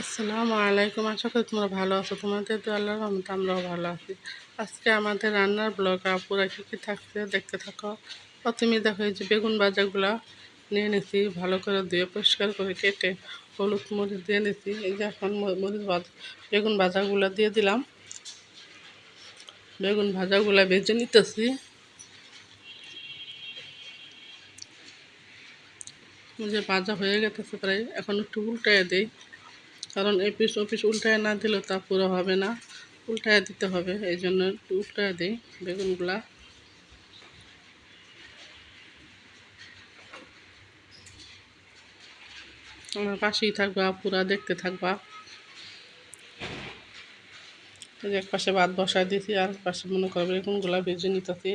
আসসালামু আলাইকুম। আশা করি তোমরা ভালো আছো। তোমাদের তো আল্লাহর রহমতে আমরাও ভালো আছি। আজকে আমাদের রান্নার ব্লগ আপুরা কী কী থাকছে দেখতে থাকো। প্রথমে দেখো এই যে বেগুন ভাজাগুলো নিয়ে নিছি, ভালো করে ধুয়ে পরিষ্কার করে কেটে হলুদ মরিচ দিয়ে নিছি। এই যে এখন মরিচ ভাজা, বেগুন ভাজাগুলো দিয়ে দিলাম। বেগুন ভাজাগুলো ভেজে নিতেছি। যে ভাজা হয়ে গেছে প্রায়। এখন একটু উল্টায় দিই। কারণ এপিস অফিস উল্টায় না দিলে তা পুরো হবে না। উল্টায় দিতে হবে, এই জন্য একটু উল্টায় দিই বেগুনগুলা। আমার পাশেই থাকবা, পুরা দেখতে থাকবা। এই এক পাশে ভাত বসায় দিয়েছি আর পাশে মনে করো বেগুনগুলা ভেজে নিতেছি।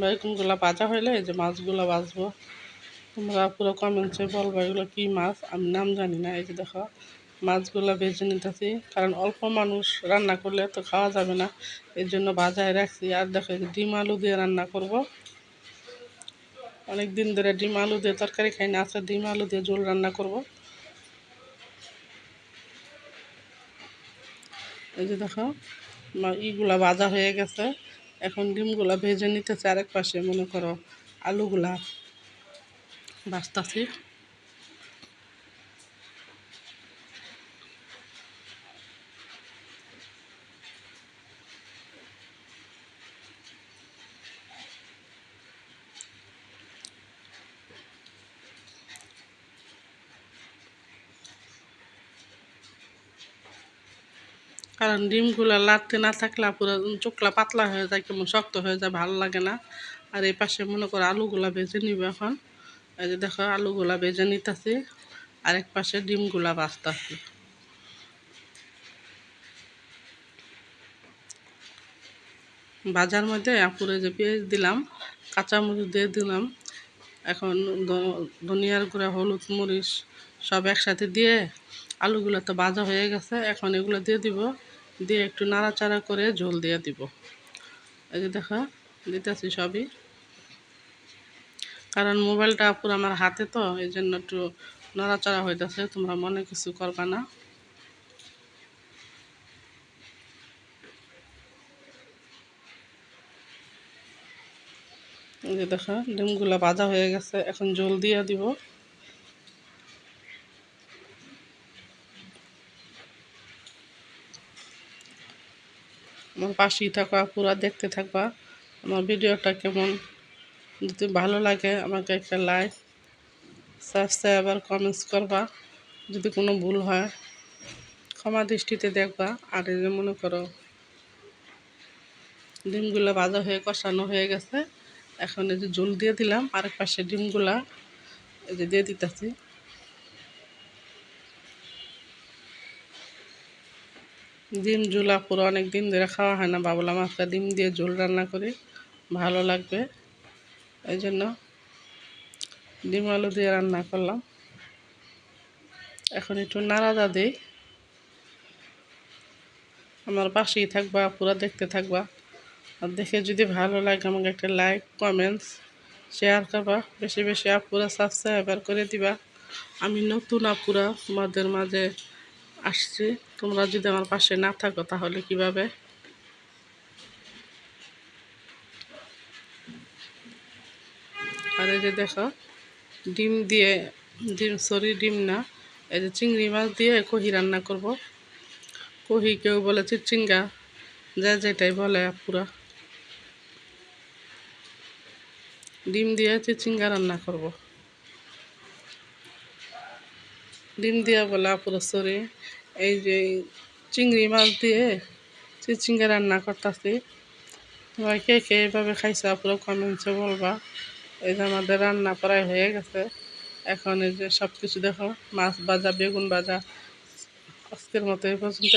বেগুনগুলা ভাজা হইলে এই যে মাছগুলো ভাজবো। তোমরা পুরো কমেন্টসে বলব এগুলো কী মাছ, আমি নাম জানি না, এই যে দেখো। মাছগুলো ভেজে নিতেছি। কারণ অল্প মানুষ রান্না করলে তো খাওয়া যাবে না। এর জন্য বাজায় রাখছি। আর দেখো ডিম আলু দিয়ে রান্না করব। অনেক দিন ধরে ডিম আলু দিয়ে তরকারি খাই না, আজকে ডিম আলু দিয়ে ঝোল রান্না করব। এই যে দেখো ইগুলা ভাজা হয়ে গেছে। এখন ডিমগুলা ভেজে নিতেছে আরেক পাশে, মনে করো, আলুগুলা। বাঁচতাছি। কারণ ডিমগুলো লাড়তে না থাকলে পুরো চোখলা পাতলা হয়ে যায়, কেমন শক্ত হয়ে যায়, ভালো লাগে না। আর এই পাশে মনে করো আলুগুলা ভেজে নিব এখন। এই যে দেখো, আলুগুলা ভেজে নিতেছি। আর এক পাশে ডিমগুলা বাঁচতেছি বাজার মধ্যে আপুরে যে পেঁয়াজ দিলাম কাঁচা কাঁচামরিচ দিয়ে দিলাম, এখন ধনিয়ার গুঁড়া, হলুদ মরিচ সব একসাথে দিয়ে আলুগুলো তো ভাজা হয়ে গেছে, এখন এগুলো দিয়ে দিব। দিয়ে একটু নাড়াচাড়া করে ঝোল দিয়ে দিব। এই যে দেখো, দিতেছি সবই। কারণ মোবাইলটা পুরো আমার হাতে তো এই জন্য একটু নাড়াচাড়া হইতেছে, তোমরা মনে কিছু করবা না। দেখো, ডিমগুলো ভাজা হয়ে গেছে, এখন জল দিয়ে দিব। আমার পাশেই থাকা পুরা দেখতে থাকবা। আমার ভিডিওটা কেমন? যদি ভালো লাগে, আমাকে একটা লাইক সাবস্ক্রাইব আর কমেন্টস করবা। যদি কোনো ভুল হয়, ক্ষমা দৃষ্টিতে দেখবা। আর এই যে মনে করো, ডিমগুলো ভাজা হয়ে, কষানো হয়ে গেছে। এখন এই যে জল দিয়ে দিলাম, আরেক পাশে ডিমগুলা এই যে দিয়ে দিতেছি। ডিম ঝোলা পুরো অনেক দিন ধরে খাওয়া হয় না বাবলা মাছটা ডিম দিয়ে ঝোল রান্না করি, ভালো লাগবে। এই জন্য ডিম আলু দিয়ে রান্না করলাম। এখন একটু নাড়াদা দিই। আমার পাশেই থাকবা পুরো দেখতে থাকবা। আর দেখে যদি ভালো লাগে আমাকে একটা লাইক কমেন্টস শেয়ার করবা। বেশি বেশি আপুরা সাবস্ক্রাইবার করে দিবা। আমি নতুন আপুরা তোমাদের মাঝে আসছি। তোমরা যদি আমার পাশে না থাকো তাহলে কীভাবে? আর এই যে দেখো, ডিম দিয়ে, ডিম, সরি, ডিম না, এই যে চিংড়ি মাছ দিয়ে কহি রান্না করব। কহি কেউ বলে চিচিঙ্গা, যা যেটাই বলে পুরা ডিম দিয়ে চিচিঙ্গা রান্না করব। ডিম দিয়া বলা পুরোসরে এই যে চিংড়ি মাছ দিয়ে চিচিঙ্গা রান্না করতেছি, তোমরা কে কে এইভাবে খাইছে পুরো কমেন্টসে বলবা। এই যে আমাদের রান্না প্রায় হয়ে গেছে। এখন এই যে সব কিছু দেখো, মাছ ভাজা, বেগুন ভাজা, আজকের মতো এই পর্যন্ত